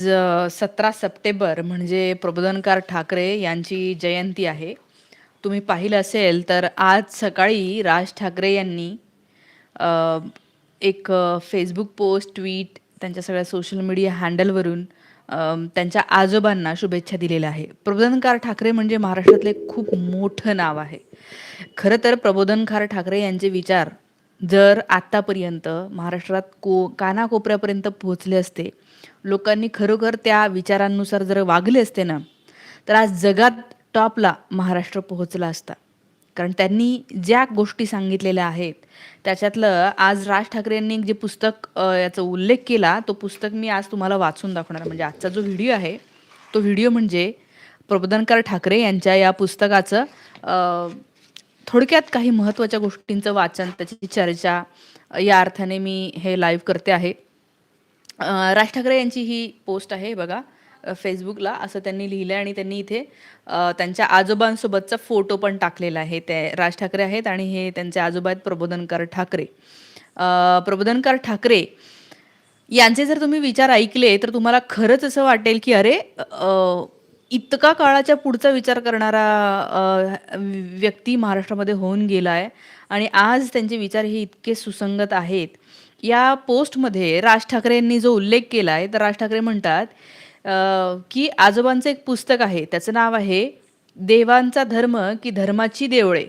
सतरा सप्टेंबर म्हणजे प्रबोधनकार ठाकरे यांची जयंती आहे. तुम्ही पाहिलं असेल तर आज सकाळी राज ठाकरे यांनी अ, एक फेसबुक पोस्ट, ट्वीट त्यांच्या सगळ्या सोशल मीडिया हँडलवरून त्यांच्या आजोबांना शुभेच्छा दिलेल्या आहे. प्रबोधनकार ठाकरे म्हणजे महाराष्ट्रातले खूप मोठं नाव आहे. खरं तर प्रबोधनकार ठाकरे यांचे विचार जर आत्तापर्यंत महाराष्ट्रात को कानाकोपऱ्यापर्यंत पोहोचले असते, लोकांनी खरोखर त्या विचारांनुसार जर वागले असते ना, तर आज जगात टॉपला महाराष्ट्र पोहोचला असता. कारण त्यांनी ज्या गोष्टी सांगितलेल्या आहेत, त्याच्यातलं आज राज ठाकरे यांनी एक जे पुस्तक याचा उल्लेख केला, तो पुस्तक मी आज तुम्हाला वाचून दाखवणार आहे. म्हणजे आजचा जो व्हिडिओ आहे, तो व्हिडिओ म्हणजे प्रबोधनकार ठाकरे यांच्या या पुस्तकाचं थोडक्यात काही महत्त्वाच्या गोष्टींचं वाचन, त्याची चर्चा या अर्थाने मी हे लाईव्ह करते आहे. राज ठाकरे यांची ही पोस्ट आहे बघा फेसबुकला असं त्यांनी लिहिलं आहे आणि त्यांनी इथे त्यांच्या आजोबांसोबतचा फोटो पण टाकलेला आहे. ते राज ठाकरे आहेत आणि हे त्यांचे आजोबा आहेत प्रबोधनकार ठाकरे. प्रबोधनकर प्रबोधनकार ठाकरे यांचे जर तुम्ही विचार ऐकले, तर तुम्हाला खरंच असं वाटेल, की अरे इतका काळाच्या पुढचा विचार करणारा व्यक्ती महाराष्ट्रामध्ये होऊन गेला आहे आणि आज त्यांचे विचार हे इतके सुसंगत आहेत. या पोस्टमध्ये राज ठाकरे यांनी जो उल्लेख केला आहे, तर राज ठाकरे म्हणतात की आजोबांचं एक पुस्तक आहे. त्याचं नाव आहे देवांचा धर्म की धर्माची देवळे.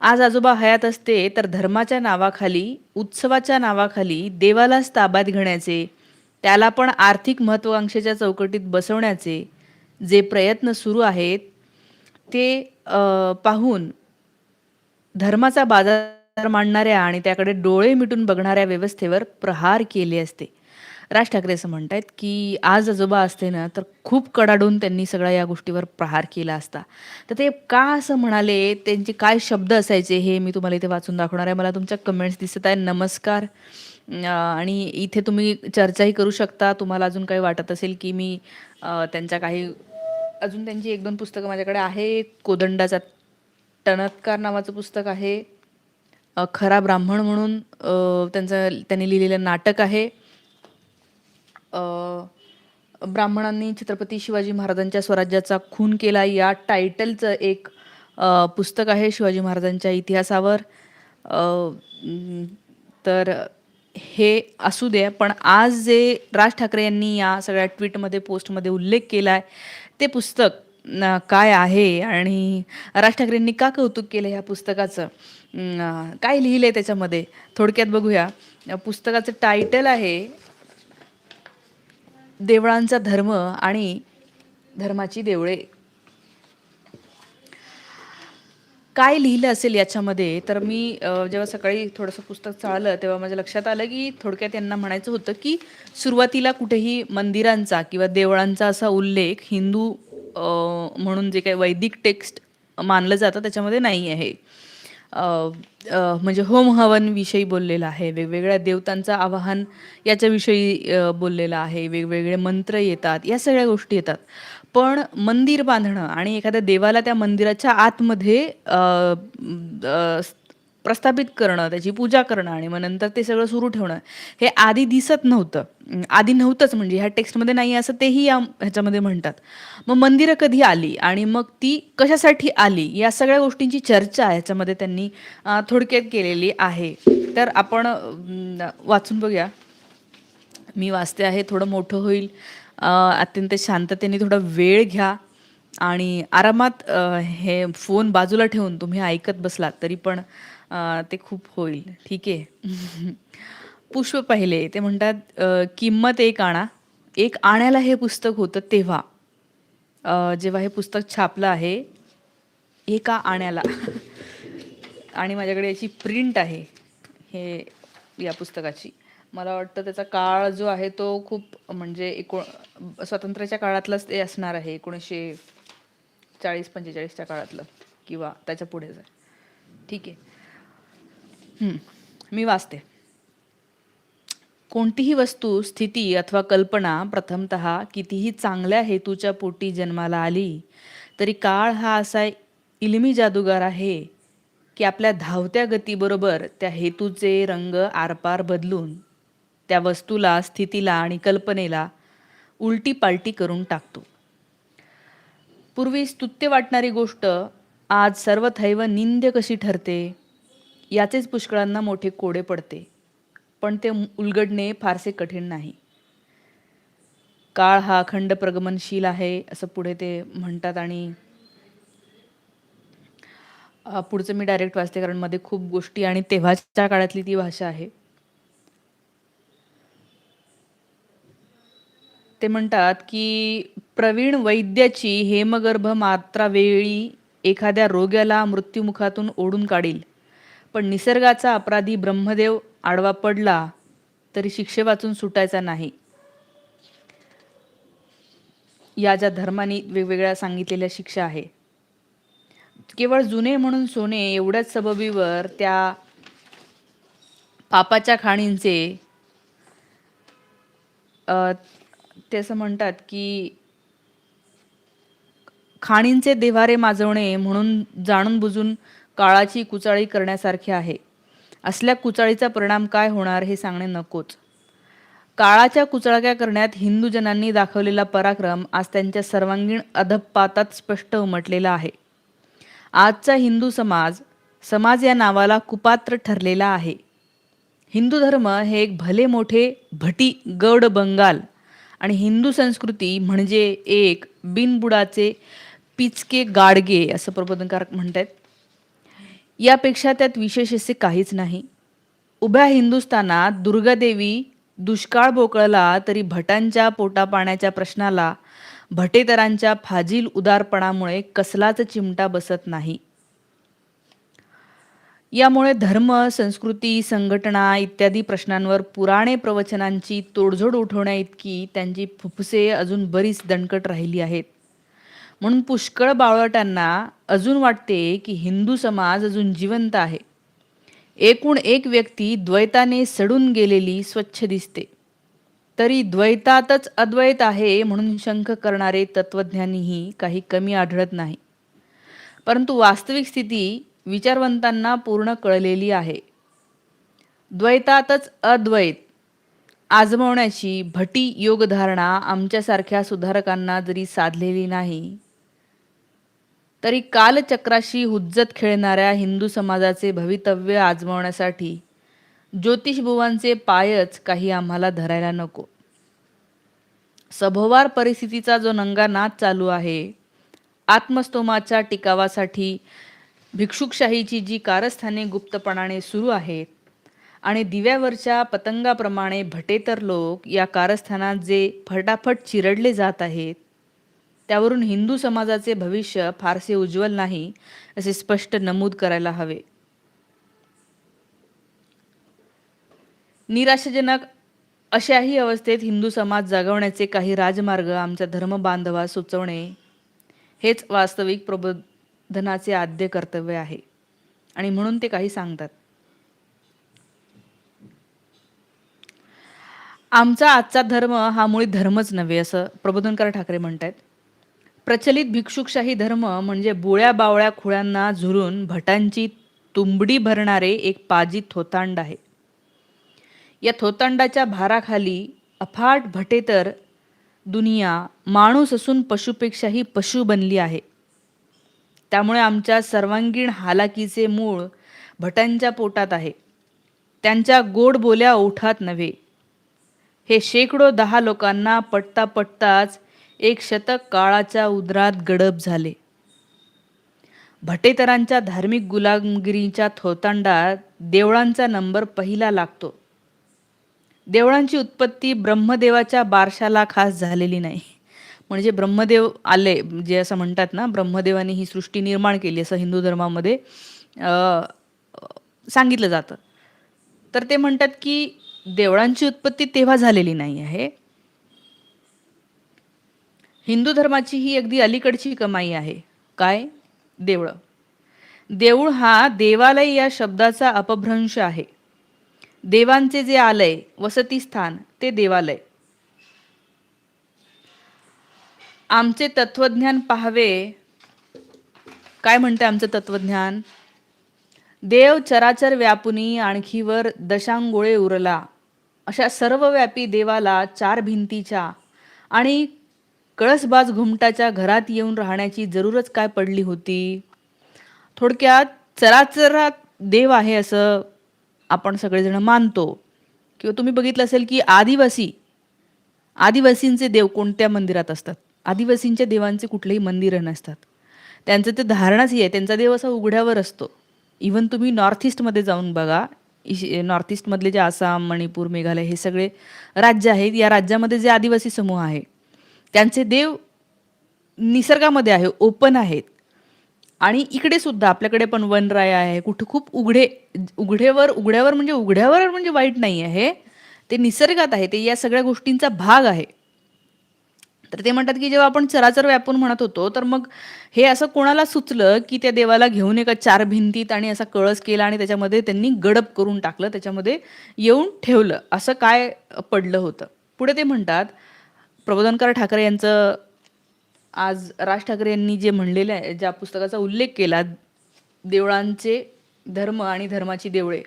आज आजोबा हयात असते, तर धर्माच्या नावाखाली, उत्सवाच्या नावाखाली देवालाच ताब्यात घेण्याचे, त्याला पण आर्थिक महत्त्वाकांक्षेच्या चौकटीत बसवण्याचे जे प्रयत्न सुरू आहेत, ते पाहून धर्माचा बाजार मांडणाऱ्या आणि त्याकडे डोळे मिटून बघणाऱ्या व्यवस्थेवर प्रहार केले असते. राज ठाकरे असं म्हणतायत, की आज आजोबा असते ना, तर खूप कडाडून त्यांनी सगळ्या या गोष्टीवर प्रहार केला असता. तर ते का असं म्हणाले, त्यांचे काय शब्द असायचे, हे मी तुम्हाला इथे वाचून दाखवणार आहे. मला तुमच्या कमेंट्स दिसत आहेत. नमस्कार आणि इथे तुम्ही चर्चाही करू शकता. तुम्हाला अजून काही वाटत असेल, की मी त्यांच्या काही अजून त्यांची 1-2 पुस्तकं माझ्याकडे आहे. कोदंडाचा टणत्कार नावाचं पुस्तक आहे. खरा ब्राह्मण म्हणून त्यांचं त्यांनी लिहिलेलं नाटक आहे. ब्राह्मणांनी छत्रपती शिवाजी महाराजांच्या स्वराज्याचा खून केला या टायटलचं एक पुस्तक आहे शिवाजी महाराजांच्या इतिहासावर. तर हे असू द्या, पण आज जे राज ठाकरे यांनी या सगळ्या ट्विटमध्ये पोस्टमध्ये उल्लेख केला आहे ते पुस्तक न काय आहे आणि राज ठाकरेंनी का कौतुक केलं ह्या पुस्तकाचं? अं, काय लिहिलंय त्याच्यामध्ये? थोडक्यात बघूया. या पुस्तकाचं टायटल आहे देवळांचा धर्म आणि धर्माची देवळे. काय लिहिलं असेल याच्यामध्ये? तर मी अ, जेव्हा सकाळी थोडंसं पुस्तक चाळलं, तेव्हा माझ्या लक्षात आलं, की थोडक्यात यांना म्हणायचं होतं, की सुरुवातीला कुठेही मंदिरांचा किंवा देवळांचा असा उल्लेख हिंदू म्हणून जे काही वैदिक टेक्स्ट मानलं जातं, त्याच्यामध्ये नाही आहे. म्हणजे होम हवन विषयी बोललेलं आहे. वेगवेगळ्या देवतांचं आवाहन याच्याविषयी बोललेलं आहे. वेगवेगळे मंत्र येतात, या सगळ्या गोष्टी येतात. पण मंदिर बांधणं आणि एखाद्या देवाला त्या मंदिराच्या आतमध्ये प्रस्थापित करणं, त्याची पूजा करणं आणि मग नंतर ते सगळं सुरू ठेवणं, हे आधी दिसत नव्हतं. आधी नव्हतंच म्हणजे ह्या टेक्स्टमध्ये नाही असं तेही या ह्याच्यामध्ये म्हणतात. मग मंदिरं कधी आली आणि मग ती कशासाठी आली, या सगळ्या गोष्टींची चर्चा ह्याच्यामध्ये त्यांनी थोडक्यात केलेली आहे. तर आपण वाचून बघूया. मी वाचते आहे, थोडं मोठं होईल. अत्यंत शांततेने थोडा वेळ घ्या आणि आरामात हे फोन बाजूला ठेवून तुम्ही ऐकत बसलात तरी पण अ, ते खूप होईल. ठीक आहे. पुष्प पाहिले. ते म्हणतात अ, किंमत एक आणा. एक आण्याला हे पुस्तक होतं तेव्हा. अ, जेव्हा हे पुस्तक छापलं आहे, एका आण्याला आणि माझ्याकडे याची प्रिंट आहे, हे या पुस्तकाची. मला वाटतं त्याचा काळ जो आहे तो खूप म्हणजे एकोण स्वातंत्र्याच्या काळातलंच ते असणार आहे. एकोणीसशे चाळीस पंचेचाळीसच्या काळातलं किंवा त्याच्या पुढेचं. ठीक आहे. मी वाचते. कोणतीही वस्तू, स्थिती अथवा कल्पना प्रथमतः कितीही चांगल्या हेतूच्या पोटी जन्माला आली, तरी काळ हा असा इल्मी जादूगार आहे, की आपल्या धावत्या गतीबरोबर त्या हेतूचे रंग आरपार बदलून त्या वस्तूला, स्थितीला आणि कल्पनेला उलटी पालटी करून टाकतो. पूर्वी स्तुत्य वाटणारी गोष्ट आज सर्वथैव निंद्य कशी ठरते? याचेच पुष्कळांना मोठे कोडे पडते. पण ते उलगडणे फारसे कठीण नाही. काळ हा अखंड प्रगमनशील आहे असं पुढे ते म्हणतात आणि पुढचं मी डायरेक्ट वाचते कारण मध्ये खूप गोष्टी आणि तेव्हाच्या काळातली ती भाषा आहे. ते म्हणतात की प्रवीण वैद्याची हेमगर्भ मात्रा वेळी एखाद्या रोग्याला मृत्युमुखातून ओढून काढील. पण निसर्गाचा अपराधी ब्रह्मदेव आडवा पडला तरी शिक्षे वाचून सुटायचा नाही. या ज्या धर्माने वेगवेगळ्या सांगितलेल्या शिक्षा आहे. केवळ जुने म्हणून सोने एवढ्याच सबबीवर त्या पापाच्या खाणींचे ते असं म्हणतात की खाणींचे देवारे माजवणे म्हणून जाणून बुजून काळाची कुचाळी करण्यासारखे आहे. असल्या कुचाळीचा परिणाम काय होणार हे सांगणे नकोच. काळाच्या कुचळक्या करण्यात हिंदू जनांनी दाखवलेला पराक्रम आज त्यांच्या सर्वांगीण अधपातात स्पष्ट उमटलेला आहे. आजचा हिंदू समाज समाज या नावाला कुपात्र ठरलेला आहे. हिंदू धर्म हे एक भले मोठे भटी गड बंगाल आणि हिंदू संस्कृती म्हणजे एक बिनबुडाचे पिचके गाडगे असं प्रबोधनकार म्हणतात यापेक्षा त्यात विशेष असे काहीच नाही. उभ्या हिंदुस्थानात दुर्गादेवी दुष्काळ बोकळला तरी भटांच्या पोटापाण्याच्या प्रश्नाला भटेतरांच्या फाजील उदारपणामुळे कसलाच चिमटा बसत नाही. यामुळे धर्म संस्कृती संघटना इत्यादी प्रश्नांवर पुराणे प्रवचनांची तोडजोड उठवण्याइतकी त्यांची फुफ्फुसे अजून बरीच दणकट राहिली आहेत. म्हणून पुष्कळ बावळटांना अजून वाटते की हिंदू समाज अजून जिवंत आहे. एकूण एक व्यक्ती द्वैताने सडून गेलेली स्वच्छ दिसते. तरी द्वैतातच अद्वैत आहे म्हणून शंख करणारे तत्वज्ञानीही काही कमी आढळत नाही. परंतु वास्तविक स्थिती विचारवंतांना पूर्ण कळलेली आहे. द्वैतातच अद्वैत आजमावण्याची भटी योगधारणा आमच्यासारख्या सुधारकांना जरी साधलेली नाही तरी कालचक्राशी हुज्जत खेळणाऱ्या हिंदू समाजाचे भवितव्य आजमावण्यासाठी ज्योतिषबुवांचे पायच काही आम्हाला धरायला नको. सभोवार परिस्थितीचा जो नंगा नाद चालू आहे आत्मस्तोमाच्या टिकावासाठी भिक्षुकशाहीची जी कारस्थाने गुप्तपणाने सुरू आहेत आणि दिव्यावरच्या पतंगाप्रमाणे भटेतर लोक या कारस्थानात जे फटाफट चिरडले जात आहेत त्यावरून हिंदू समाजाचे भविष्य फारसे उज्ज्वल नाही असे स्पष्ट नमूद करायला हवे. निराशाजनक अशाही अवस्थेत हिंदू समाज जागवण्याचे काही राजमार्ग आमच्या धर्मबांधवास सुचवणे हेच वास्तविक प्रबोधनाचे आद्य कर्तव्य आहे. आणि म्हणून ते काही सांगतात. आमचा आजचा धर्म हा मुळी धर्मच नव्हे असं प्रबोधनकार ठाकरे म्हणतात प्रचलित भिक्षुकशाही धर्म म्हणजे बोळ्या बावळ्या खुळ्यांना झुरून भटांची तुंबडी भरणारे एक पाजी थोतांड आहे. या थोतांडाच्या भाराखाली अफाट भटेतर दुनिया माणूस असून पशुपेक्षाही पशु बनली आहे. त्यामुळे आमच्या सर्वांगीण हालाकीचे मूळ भटांच्या पोटात आहे. त्यांच्या गोड बोल्या ओठात नव्हे. हे शेकडो दहा लोकांना पटता पटताच एक शतक काळाच्या उदरात गडप झाले. भटेतरांच्या धार्मिक गुलामगिरीच्या थोतांडात देवळांचा नंबर पहिला लागतो. देवळांची उत्पत्ती ब्रह्मदेवाच्या बारशाला खास झालेली नाही. म्हणजे ब्रह्मदेव आले जे असं म्हणतात ना ब्रह्मदेवाने ही सृष्टी निर्माण केली असं हिंदू धर्मामध्ये सांगितलं जातं. तर ते म्हणतात की देवळांची उत्पत्ती तेव्हा झालेली नाही आहे. हिंदू धर्माची ही अगदी अलीकडची कमाई आहे. काय? देवळं. देऊळ हा देवालय या शब्दाचा अपभ्रंश आहे. देवांचे जे आलय वसतिस्थान ते देवालय. आमचे तत्वज्ञान पाहावे. काय म्हणते आमचं तत्वज्ञान देव चराचर व्यापुनी आणखीवर दशांगोळे उरला. अशा सर्वव्यापी देवाला चार भिंतीच्या आणि कळसबाज घुमटाच्या घरात येऊन राहण्याची जरूरच काय पडली होती? थोडक्यात चराचरात देव आहे असं आपण सगळेजण मानतो. किंवा तुम्ही बघितलं असेल की आदिवासी आदिवासींचे देव कोणत्या मंदिरात असतात? आदिवासींच्या देवांचे कुठलेही मंदिरं नसतात. त्यांचं ते धारणाच ही आहे. त्यांचा देव असा उघड्यावर असतो. इवन तुम्ही नॉर्थ ईस्टमध्ये जाऊन बघा इश नॉर्थ ईस्टमधले जे आसाम मणिपूर मेघालय हे सगळे राज्य आहेत. या राज्यामध्ये जे आदिवासी समूह आहे त्यांचे देव निसर्गामध्ये आहे ओपन आहेत. आणि इकडे सुद्धा आपल्याकडे पण वनराय आहे कुठं खूप उघडे उघडेवर उघड्यावर म्हणजे उघड्यावर म्हणजे वाईट नाही आहे. ते निसर्गात आहे ते या सगळ्या गोष्टींचा भाग आहे. तर ते म्हणतात की जेव्हा आपण चराचर व्यापून म्हणत होतो तर मग हे असं कोणाला सुचलं की त्या देवाला घेऊन एका चार भिंतीत आणि असा कळस केला आणि त्याच्यामध्ये त्यांनी गडप करून टाकलं त्याच्यामध्ये येऊन ठेवलं असं काय पडलं होतं? पुढे ते म्हणतात प्रबोधनकार ठाकरे यांचं आज राज ठाकरे यांनी जे म्हणलेलं आहे ज्या पुस्तकाचा उल्लेख केला देवळांचे धर्म आणि धर्माची देवळे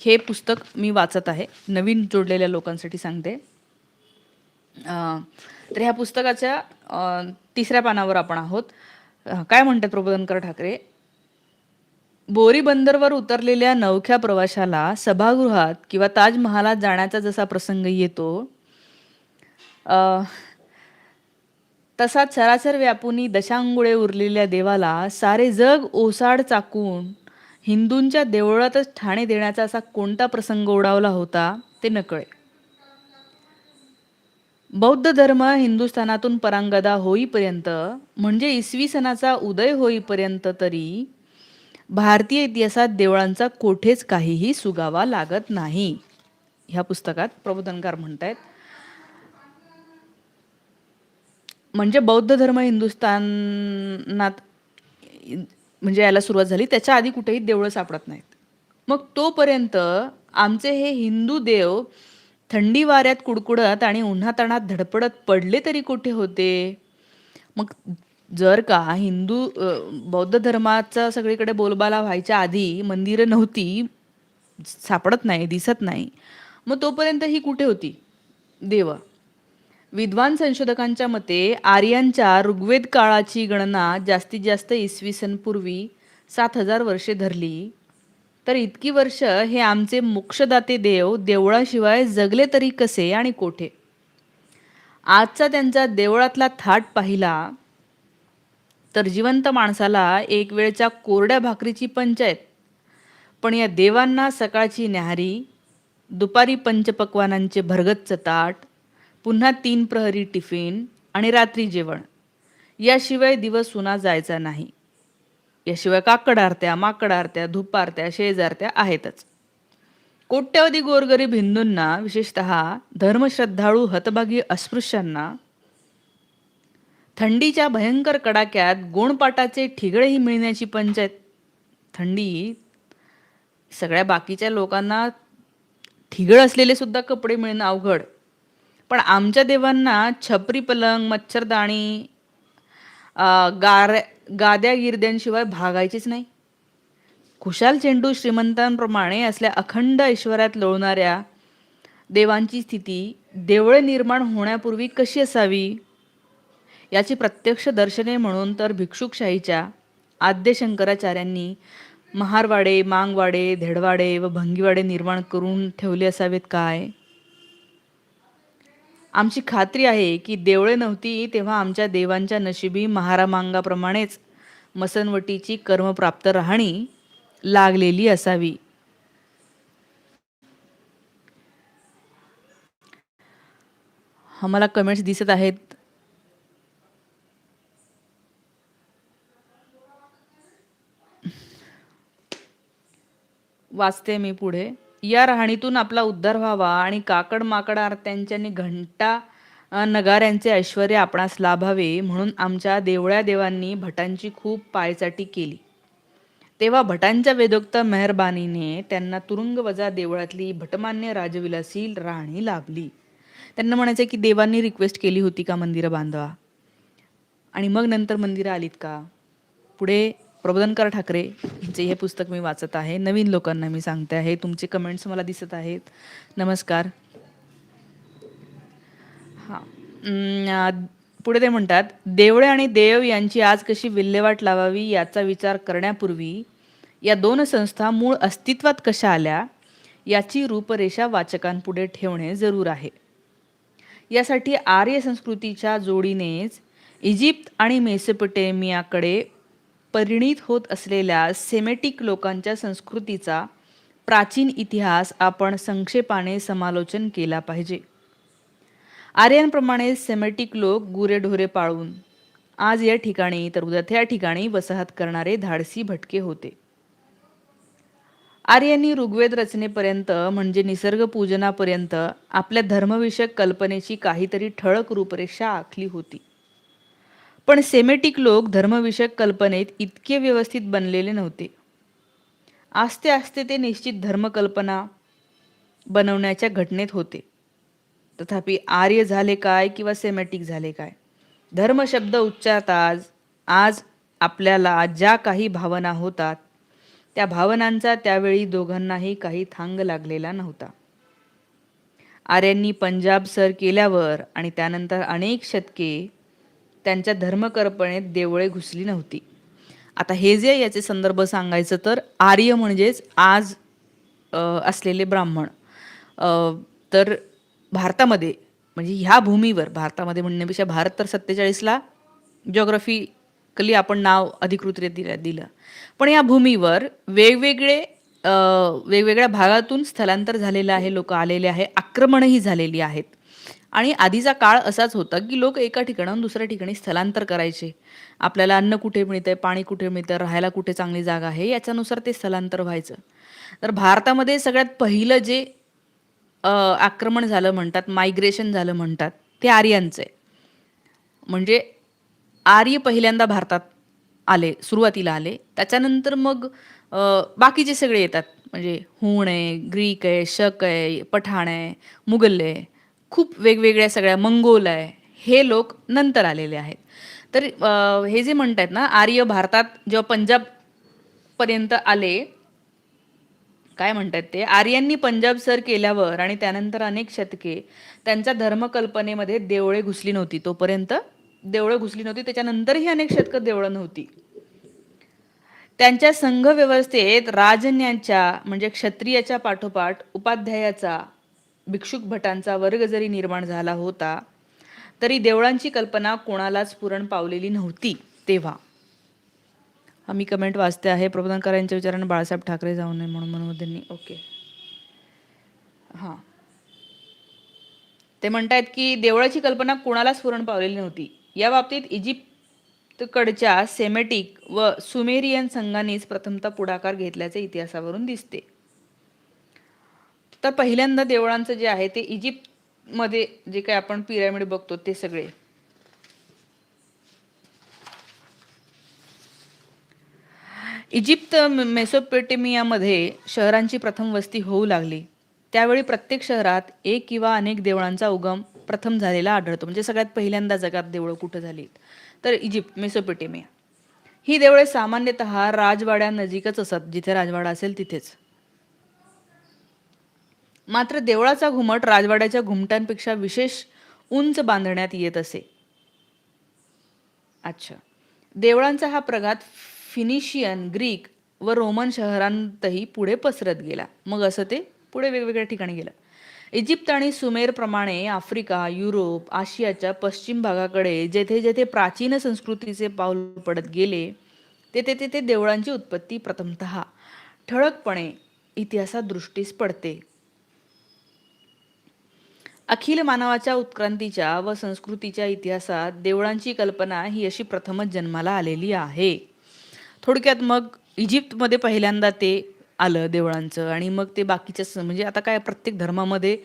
हे पुस्तक मी वाचत आहे. नवीन जोडलेल्या लोकांसाठी सांगते. तर ह्या पुस्तकाच्या तिसऱ्या पानावर आपण आहोत. काय म्हणतात प्रबोधनकर ठाकरे? बोरी बंदरवर उतरलेल्या नवख्या प्रवाशाला सभागृहात किंवा ताजमहालात जाण्याचा जसा प्रसंग येतो अं, तसा चराचर व्यापुनी दशांगुळे उरलेल्या देवाला सारे जग ओसाड चाकून हिंदूंच्या देवळातच ठाणे देण्याचा असा कोणता प्रसंग ओढावला होता ते नकळे. बौद्ध धर्म हिंदुस्थानातून परांगदा होईपर्यंत म्हणजे इसवी सणाचा उदय होईपर्यंत तरी भारतीय इतिहासात देवळांचा कोठेच काहीही सुगावा लागत नाही. ह्या पुस्तकात प्रबोधनकार म्हणतायत म्हणजे बौद्ध धर्म हिंदुस्थानात म्हणजे यायला सुरुवात झाली त्याच्या आधी कुठेही देवळं सापडत नाहीत. मग तोपर्यंत आमचे हे हिंदू देव थंडी वाऱ्यात कुडकुडत आणि उन्हाताणात धडपडत पडले तरी कुठे होते? मग जर का हिंदू बौद्ध धर्माचा सगळीकडे बोलबाला व्हायच्या आधी मंदिरं नव्हती सापडत नाही दिसत नाही मग तोपर्यंत ही कुठे होती? देव. विद्वान संशोधकांच्या मते आर्यांच्या ऋग्वेद काळाची गणना जास्तीत जास्त इसवी सन पूर्वी सात हजार वर्षे धरली. तर इतकी वर्ष हे आमचे मोक्षदाते देव देवळाशिवाय जगले तरी कसे आणि कोठे? आजचा त्यांचा देवळातला थाट पाहिला तर जिवंत माणसाला एक वेळच्या कोरड्या भाकरीची पंचायत पण या देवांना सकाळची न्याहारी दुपारी पंचपक्वानांचे भरगच्च ताट पुन्हा तीन प्रहरी टिफिन आणि रात्री जेवण. याशिवाय दिवस सुना जायचा नाही. याशिवाय काकड आरत्या माकड आरत्या धूप आरत्या शेजारत्या आहेतच. कोट्यवधी गोरगरीब हिंदूंना विशेषत धर्मश्रद्धाळू हतभागी अस्पृश्यांना थंडीच्या भयंकर कडाक्यात गोणपाटाचे ठिगळेही मिळण्याची पंचायत थंडी सगळ्या बाकीच्या लोकांना ठिगळ असलेले सुद्धा कपडे मिळणं अवघड. पण आमच्या देवांना छपरी पलंग मच्छरदाणी गार गाद्या गिरद्यांशिवाय भागायचीच नाही. खुशाल चेंडू श्रीमंतांप्रमाणे असल्या अखंड ऐश्वर्यात लोळणाऱ्या देवांची स्थिती देवळे निर्माण होण्यापूर्वी कशी असावी याची प्रत्यक्ष दर्शने म्हणून तर भिक्षुकशाहीच्या आद्य शंकराचार्यांनी महारवाडे मांगवाडे धेडवाडे व भंगीवाडे निर्माण करून ठेवले असावेत काय? आमची खात्री आहे की देवळे नव्हती तेव्हा आमच्या देवांच्या नशिबी महारामांगाप्रमाणेच मसनवटीची कर्मप्राप्त राहणी लागलेली असावी. आम्हाला मला कमेंट्स दिसत आहेत. वाचते मी पुढे. या राहणीतून आपला उद्धार व्हावा आणि काकड माकड आरत्यांच्यानी घंटा नगाऱ्यांचे ऐश्वर आपणास लाभावे म्हणून आमच्या देवळ्या देवांनी भटांची खूप पायचाटी केली. तेव्हा भटांच्या वेदोक्त मेहरबानीने त्यांना तुरुंग वजा देवळातली भटमान्य राजविलासी राहणी लाभली. त्यांना म्हणायचं की देवांनी रिक्वेस्ट केली होती का मंदिरं बांधवा आणि मग नंतर मंदिरं आलीत का? पुढे प्रबोधनकार ठाकरे यांचे हे पुस्तक मी वाचत आहे. नवीन लोकांना मी सांगते आहे. तुमचे कमेंट्स मला दिसत आहेत. नमस्कार. हां. पुढे ते म्हणतात देवळे आणि देव यांची आज कशी विल्हेवाट लावावी याचा विचार करण्यापूर्वी या दोन संस्था मूळ अस्तित्वात कशा आल्या याची रूपरेषा वाचकांपुढे ठेवणे जरूर आहे. यासाठी आर्य संस्कृतीच्या जोडीनेच इजिप्त आणि मेसोपोटेमियाकडे परिणित होत असलेल्या सेमेटिक लोकांच्या संस्कृतीचा प्राचीन इतिहास आपण संक्षेपाने समालोचन केला पाहिजे. आर्यांप्रमाणे सेमेटिक लोक गुरेढोरे पाळून आज या ठिकाणी तर उद्या त्या ठिकाणी वसाहत करणारे धाडसी भटके होते. आर्यांनी ऋग्वेद रचनेपर्यंत म्हणजे निसर्ग पूजनापर्यंत आपल्या धर्मविषयक कल्पनेची काहीतरी ठळक रूपरेषा आखली होती. पण सेमेटिक लोक धर्मविषयक कल्पनेत इतके व्यवस्थित बनलेले नव्हते. आस्ते आस्ते ते निश्चित धर्मकल्पना बनवण्याच्या घटनेत होते. तथापि आर्य झाले काय किंवा सेमॅटिक झाले काय? धर्मशब्द उच्चारताच आज आपल्याला ज्या काही भावना होतात त्या भावनांचा त्यावेळी दोघांनाही काही थांग लागलेला नव्हता. आर्यांनी पंजाब सर केल्यावर आणि त्यानंतर अनेक शतके त्यांच्या धर्मकल्पनेत देवळे घुसली नव्हती. आता हे जे याचे संदर्भ सांगायचं तर आर्य म्हणजेच आज असलेले ब्राह्मण. तर भारतामध्ये म्हणजे ह्या भूमीवर भारतामध्ये म्हणण्यापेक्षा भारत तर सत्तेचाळीसला जॉग्रफिकली आपण नाव अधिकृतरित्या दिलं. पण या भूमीवर वेगवेगळे वेगवेगळ्या भागातून स्थलांतर झालेलं आहे लोक आलेले आहे आक्रमणही झालेली आहेत. आणि आधीचा काळ असाच होता की लोक एका ठिकाणाहून दुसऱ्या ठिकाणी स्थलांतर करायचे. आपल्याला अन्न कुठे मिळतंय पाणी कुठे मिळतं राहायला कुठे चांगली जागा आहे याच्यानुसार ते स्थलांतर व्हायचं. तर भारतामध्ये सगळ्यात पहिलं जे आक्रमण झालं म्हणतात मायग्रेशन झालं म्हणतात ते आर्यांचं आहे. म्हणजे आर्य पहिल्यांदा भारतात आले सुरुवातीला आले. त्याच्यानंतर मग बाकीचे सगळे येतात. म्हणजे हूण आहे ग्रीक आहे शक आहे पठाण आहे मुघल आहे. खूप वेगवेगळ्या सगळ्या मंगोल आहे हे लोक नंतर आलेले आहेत. तर हे जे म्हणतात ना आर्य भारतात जेव्हा पंजाबपर्यंत आले काय म्हणतात ते? आर्यांनी पंजाब सर केल्यावर आणि त्यानंतर अनेक शतके त्यांच्या धर्मकल्पनेमध्ये देवळे घुसली नव्हती. तोपर्यंत देवळं घुसली नव्हती त्याच्यानंतरही अनेक शतकं देवळं नव्हती. त्यांच्या संघ व्यवस्थेत राजन्यांच्या म्हणजे क्षत्रियाच्या पाठोपाठ उपाध्यायाचा भिक्षुक भटांचा वर्ग जरी निर्माण झाला होता तरी देवळांची कल्पना कोणालाच पुरण पावलेली नव्हती तेव्हा. आम्ही कमेंट वाचते आहे. प्रबोधनकर यांच्या विचाराने बाळासाहेब ठाकरे जाऊ नये म्हणून म्हणून त्यांनी ओके हां. ते म्हणतायत की देवळाची कल्पना कोणालाच पुरण पावलेली नव्हती. या बाबतीत इजिप्तकडच्या सेमेटिक व सुमेरियन संघांनीच प्रथमतः पुढाकार घेतल्याचे इतिहासावरून दिसते. तर पहिल्यांदा देवळांचं जे आहे ते इजिप्तमध्ये जे काही आपण पिरॅमिड बघतो ते सगळे. इजिप्त मेसोपेटेमियामध्ये शहरांची प्रथम वस्ती होऊ लागली. त्यावेळी प्रत्येक शहरात एक किंवा अनेक देवळांचा उगम प्रथम झालेला आढळतो. म्हणजे सगळ्यात पहिल्यांदा जगात देवळं कुठं झाली तर इजिप्त मेसोपेटेमिया. ही देवळे सामान्यतः राजवाड्यानजीकच असत. जिथे राजवाडा असेल तिथेच. मात्र देवळाचा घुमट राजवाड्याच्या घुमटांपेक्षा विशेष उंच बांधण्यात येत असे. अच्छा. देवळांचा हा प्रघात फिनिशियन ग्रीक व रोमन शहरांतही पुढे पसरत गेला. मग असं ते पुढे वेगवेगळ्या ठिकाणी गेलं. इजिप्त आणि सुमेरप्रमाणे आफ्रिका युरोप आशियाच्या पश्चिम भागाकडे जेथे जेथे प्राचीन संस्कृतीचे पाऊल पडत गेले तेथे तेथे देवळांची उत्पत्ती प्रथमतः ठळकपणे इतिहासात दृष्टीस पडते. अखिल मानवाच्या उत्क्रांतीच्या व संस्कृतीच्या इतिहासात देवळांची कल्पना ही अशी प्रथमच जन्माला आलेली आहे. थोडक्यात मग इजिप्तमध्ये पहिल्यांदा ते आलं देवळांचं आणि मग ते बाकीच्या स- म्हणजे आता काय प्रत्येक धर्मामध्ये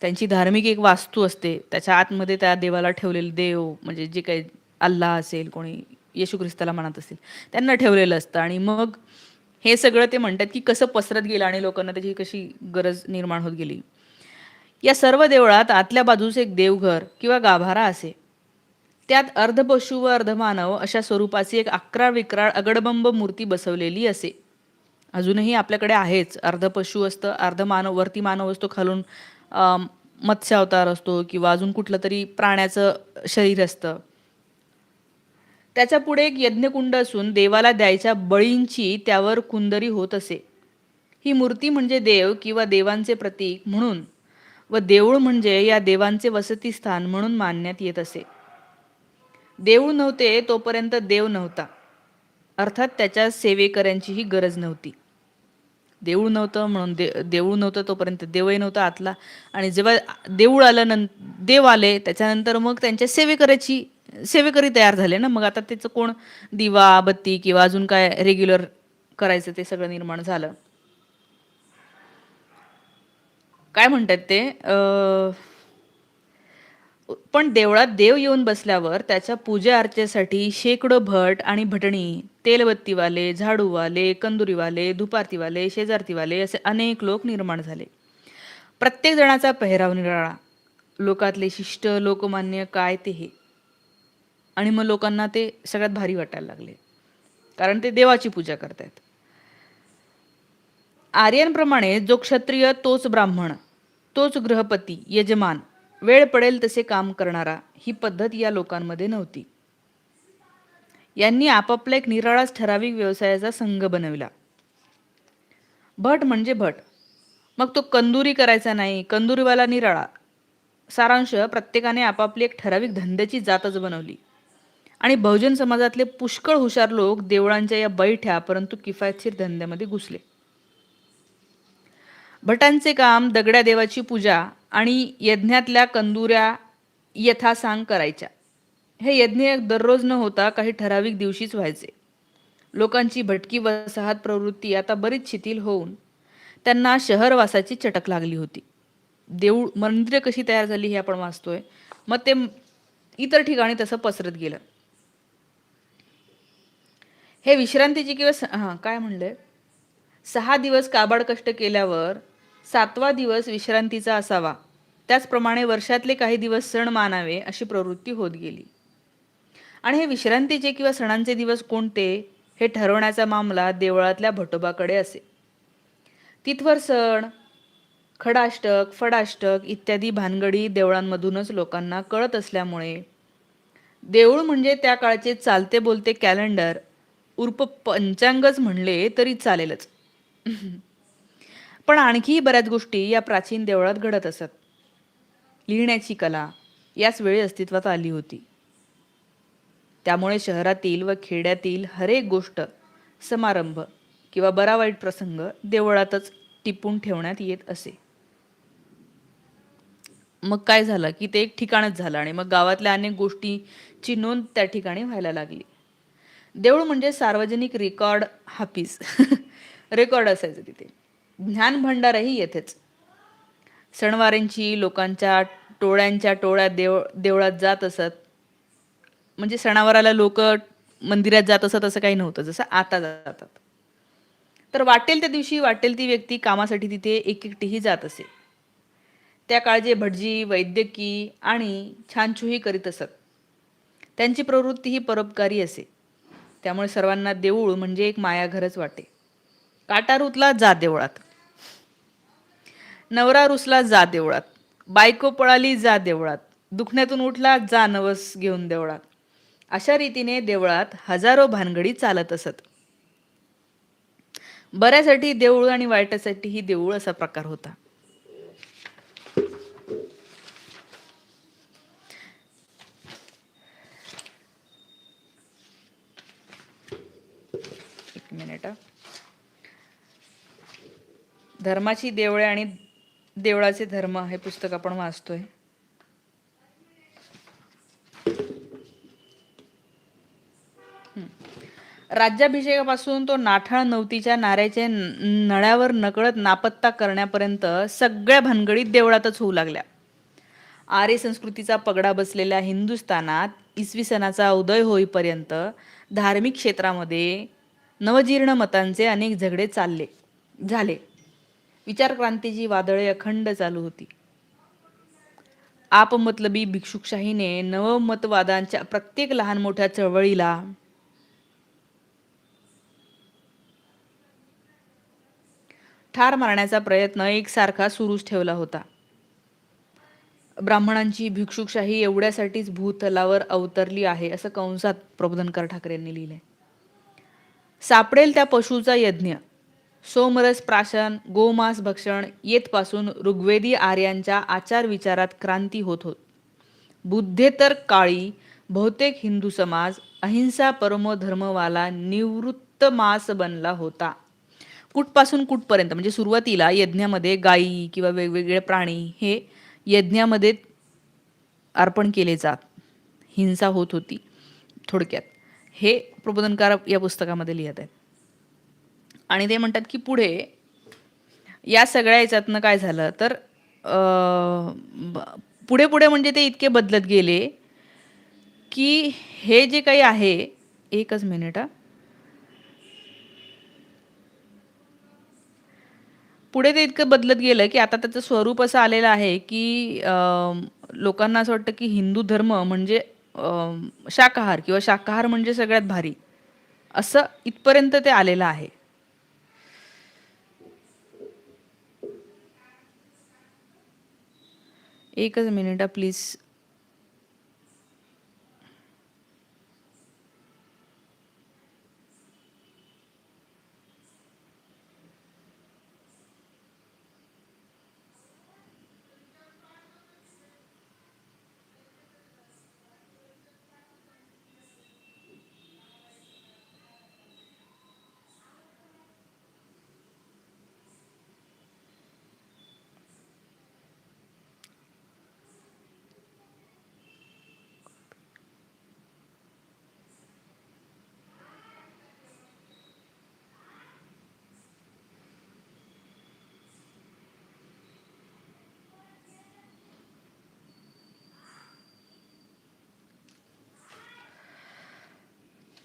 त्यांची धार्मिक एक वास्तू असते. त्याच्या आतमध्ये त्या देवाला ठेवलेले देव म्हणजे जे काही अल्लाह असेल कोणी येशू ख्रिस्ताला म्हणत असेल त्यांना ठेवलेलं असतं. आणि मग हे सगळं ते म्हणतात की कसं पसरत गेलं आणि लोकांना त्याची कशी गरज निर्माण होत गेली. या सर्व देवळात आतल्या बाजूस एक देवघर किंवा गाभारा असे. त्यात अर्धपशू व अर्धमानव अशा स्वरूपाची एक अकरा विक्राळ अगडबंब मूर्ती बसवलेली असे. अजूनही आपल्याकडे आहेच. अर्धपशू असतं अर्धमानव वरती मानव असतो खालून मत्स्य अवतार असतो किंवा अजून कुठलं तरी प्राण्याचं शरीर असतं. त्याच्या पुढे एक यज्ञकुंड असून देवाला द्यायच्या बळींची त्यावर कुंदरी होत असे. ही मूर्ती म्हणजे देव किंवा देवांचे प्रतीक म्हणून व देऊळ म्हणजे या देवांचे वसतिस्थान म्हणून मानण्यात येत असे. देऊळ नव्हते तोपर्यंत देव नव्हता. अर्थात त्याच्या सेवेकऱ्यांचीही गरज नव्हती. देऊळ नव्हतं म्हणून दे देऊळ नव्हतं तोपर्यंत देवही नव्हता आतला. आणि जेव्हा देऊळ आलं नं देव आले त्याच्यानंतर मग त्यांच्या सेवेकऱ्याची सेवेकरी तयार झाले ना. मग आता त्याचं कोण? दिवा बत्ती किंवा अजून काय रेग्युलर करायचं ते सगळं निर्माण झालं. काय म्हणतात ते? पण देवळात देव येऊन बसल्यावर त्याच्या पूजा अर्चेसाठी शेकडो भट आणि भटणी तेलबत्तीवाले झाडूवाले कंदुरीवाले धुपारतीवाले शेजारतीवाले असे अनेक लोक निर्माण झाले. प्रत्येक जणाचा पेहराव निराळा. लोकातले शिष्ट लोकमान्य काय ते हे? आणि मग लोकांना ते सगळ्यात भारी वाटायला लागले. कारण ते देवाची पूजा करतायत. आर्यांप्रमाणे जो क्षत्रिय तोच ब्राह्मण. तोच गृहपती यजमान. वेळ पडेल तसे काम करणारा ही पद्धत या लोकांमध्ये नव्हती. यांनी आपापला एक निराळाच ठराविक व्यवसायाचा संघ बनविला. भट म्हणजे भट. मग तो कंदुरी करायचा नाही कंदुरीवाला निराळा. सारांश प्रत्येकाने आपापली एक ठराविक धंद्याची जातच बनवली. आणि बहुजन समाजातले पुष्कळ हुशार लोक देवळांच्या या बैठ्या परंतु किफायतशीर धंद्यामध्ये घुसले. भटांचे काम दगड्या देवाची पूजा आणि यज्ञातल्या कंदुऱ्या यथासांग करायच्या. हे यज्ञ दररोज न होता काही ठराविक दिवशीच व्हायचे. लोकांची भटकी वसाहत प्रवृत्ती आता बरीच शिथिल होऊन त्यांना शहरवासाची चटक लागली होती. देऊळ मंदिरं कशी तयार झाली हे आपण वाचतोय. मग ते इतर ठिकाणी तसं पसरत गेलं. हे विश्रांतीची किंवा स- हां काय म्हणलंय सहा दिवस काबाड कष्ट केल्यावर सातवा दिवस विश्रांतीचा असावा. त्याचप्रमाणे वर्षातले काही दिवस सण मानावे अशी प्रवृत्ती होत गेली. आणि हे विश्रांतीचे किंवा सणांचे दिवस कोणते हे ठरवण्याचा मामला देवळातल्या भटोबाकडे असे. तिथवर सण खडाष्टक फडाष्टक इत्यादी भानगडी देवळांमधूनच लोकांना कळत असल्यामुळे देऊळ म्हणजे त्या काळचे चालते बोलते कॅलेंडर उर्फ पंचांगच म्हणले तरी चालेलच. पण आणखीही बऱ्याच गोष्टी या प्राचीन देवळात घडत असत. लिहिण्याची कला याच वेळी अस्तित्वात आली होती. त्यामुळे शहरातील व खेड्यातील हरेक गोष्ट समारंभ किंवा बरा वाईट प्रसंग देवळातच टिपून ठेवण्यात येत असे. मग काय झालं की ते एक ठिकाणच झालं आणि मग गावातल्या अनेक गोष्टीची नोंद त्या ठिकाणी व्हायला लागली. देऊळ म्हणजे सार्वजनिक रेकॉर्ड हापीस रेकॉर्ड असायचं तिथे. ज्ञान भंडारही येथेच. सणवारांची लोकांच्या टोळ्यांच्या टोळ्या देव देवळात जात असत. म्हणजे सणावाराला लोक मंदिरात जात असत असं काही नव्हतं जसं आता जातात. तर वाटेल त्या दिवशी वाटेल ती व्यक्ती कामासाठी तिथे एक एकटीही जात असे. त्या काळचे भटजी वैद्यकी आणि छानछूही करीत असत. त्यांची प्रवृत्ती ही परोपकारी असे. त्यामुळे सर्वांना देऊळ म्हणजे एक मायाघरच वाटे. काटा रुतला जा देवळात. नवरा रुसला जा देवळात. बायको पळाली जा देवळात. दुखण्यातून उठला जा नवस घेऊन देवळात. अशा रीतीने देवळात हजारो भानगडी चालत असत. बऱ्यासाठी देऊळ आणि वाईटासाठी ही देऊळ असा प्रकार होता एक मिनिट हा. धर्माची देवळे आणि देवळाचे धर्म हे पुस्तक आपण वाचतोय. राज्याभिषेकापासून तो नाठाळ नवतीच्या नाऱ्याचे न- नळ्यावर नकळत नापत्ता करण्यापर्यंत सगळ्या भानगडीत देवळातच होऊ लागल्या. आर्य संस्कृतीचा पगडा बसलेल्या हिंदुस्थानात इसवी सणाचा उदय होईपर्यंत धार्मिक क्षेत्रामध्ये नवजीर्ण मतांचे अनेक झगडे चालले झाले. विचारक्रांतीची वादळे अखंड चालू होती. आपमतलबी भिक्षुकशाहीने नवमतवादांच्या प्रत्येक लहान मोठ्या चळवळीला ठार मारण्याचा प्रयत्न एकसारखा सुरूच ठेवला होता. ब्राह्मणांची भिक्षुकशाही एवढ्यासाठीच भूतलावर अवतरली आहे असं कंसात प्रबोधनकार ठाकरे यांनी लिहिलंय. सापडेल त्या पशुचा यज्ञ सोमरस प्राशन गोमांस भक्षण येतपासून ऋग्वेदी आर्यांच्या आचार विचारात क्रांती होत होत. बुद्धेतर काळी बहुतेक हिंदू समाज अहिंसा परमो धर्मवाला निवृत्त मास बनला होता. कुठपासून कुठपर्यंत? म्हणजे सुरुवातीला यज्ञामध्ये गायी किंवा वेगवेगळे प्राणी हे यज्ञामध्ये अर्पण केले जात. हिंसा होत होती. थोडक्यात. हे प्रबोधनकार या पुस्तकामध्ये लिहित आहेत. आणि ते म्हणतात की पुढे या सगळ्या याच्यातनं काय झालं? तर अं, पुढे पुढे म्हणजे ते इतके बदलत गेले की हे जे काही आहे एकच मिनिट हा. पुढे ते इतकं बदलत गेलं की आता त्याचं स्वरूप असं आलेलं आहे की लोकांना असं वाटतं की हिंदू धर्म म्हणजे शाकाहार किंवा शाकाहार म्हणजे सगळ्यात भारी. असं इथपर्यंत ते आलेलं आहे. एकच मिनिट प्लीज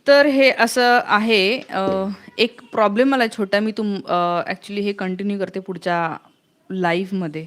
तर हे असं आहे एक प्रॉब्लेम मला छोटा मी तुम ॲक्च्युली हे कंटिन्यू करते पुढच्या लाईफमध्ये